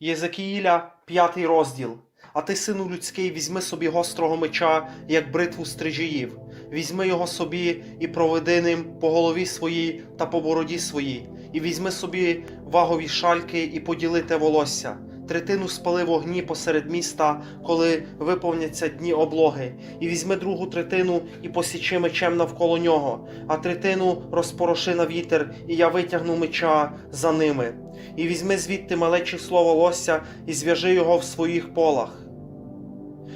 Єзекіїля, п'ятий розділ. А ти, сину людський, візьми собі гострого меча, як бритву стрижіїв. Візьми його собі і проведи ним по голові своїй та по бороді своїй, і візьми собі вагові шальки і поділи те волосся. Третину спали в огні посеред міста, коли виповняться дні облоги, і візьми другу третину і посічи мечем навколо нього, а третину розпороши на вітер, і я витягну меча за ними. І візьми звідти мале число волосся і зв'яжи його в своїх полах.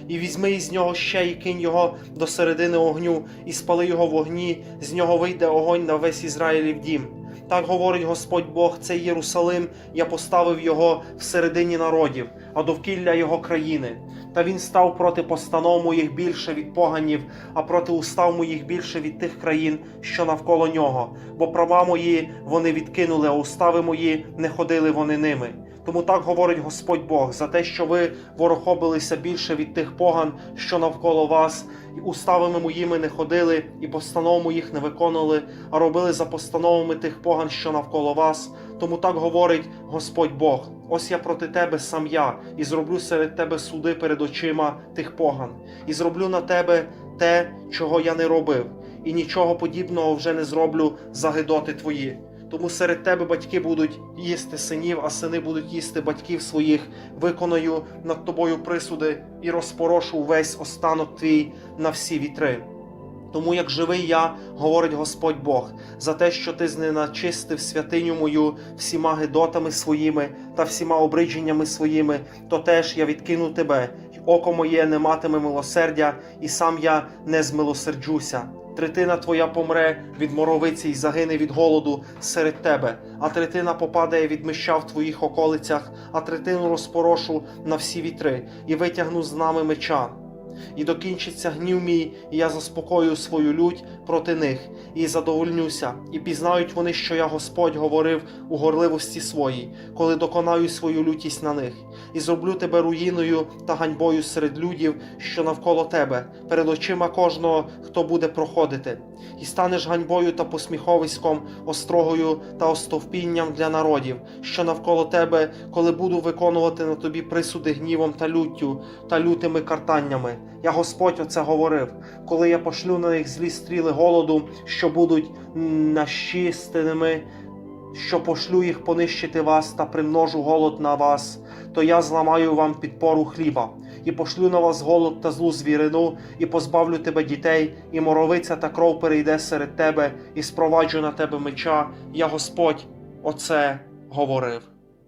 І візьми із нього ще і кинь його до середини огню, і спали його в огні, з нього вийде огонь на весь Ізраїлів дім. Так говорить Господь Бог, цей Єрусалим, я поставив його всередині народів, а довкілля його країни. Та він став проти постанов моїх більше від поганів, а проти устав моїх більше від тих країн, що навколо нього. Бо права мої вони відкинули, а устави мої не ходили вони ними. Тому так говорить Господь Бог за те, що ви ворохобилися більше від тих поган, що навколо вас, і уставами моїми не ходили, і постанов моїх не виконували, а робили за постановами тих поган, що навколо вас. Тому так говорить Господь Бог: ось я проти тебе сам я, і зроблю серед тебе суди перед очима тих поган, і зроблю на тебе те, чого я не робив, і нічого подібного вже не зроблю за гидоти твої. Тому серед тебе батьки будуть їсти синів, а сини будуть їсти батьків своїх. Виконаю над тобою присуди і розпорошу весь останок твій на всі вітри. Тому як живий я, говорить Господь Бог, за те, що ти зненачистив святиню мою всіма гидотами своїми та всіма обридженнями своїми, то теж я відкину тебе, й око моє не матиме милосердя, і сам я не змилосерджуся. Третина твоя помре від моровиці й загине від голоду серед тебе, а третина попадає від мища в твоїх околицях, а третину розпорошу на всі вітри, і витягну з нами меча. І докінчиться гнів мій, і я заспокою свою лють проти них, і задовольнюся, і пізнають вони, що я Господь говорив у горливості своїй, коли доконаю свою лютість на них, і зроблю тебе руїною та ганьбою серед людів, що навколо тебе, перед очима кожного, хто буде проходити, і станеш ганьбою та посміховиськом, острогою та остовпінням для народів, що навколо тебе, коли буду виконувати на тобі присуди гнівом та люттю та лютими картаннями. Я Господь оце говорив, коли я пошлю на них злі стріли голоду, що будуть нащистеними, що пошлю їх понищити вас та примножу голод на вас, то я зламаю вам підпору хліба, і пошлю на вас голод та злу звірину, і позбавлю тебе дітей, і моровиця та кров перейде серед тебе, і спроваджу на тебе меча. Я Господь оце говорив.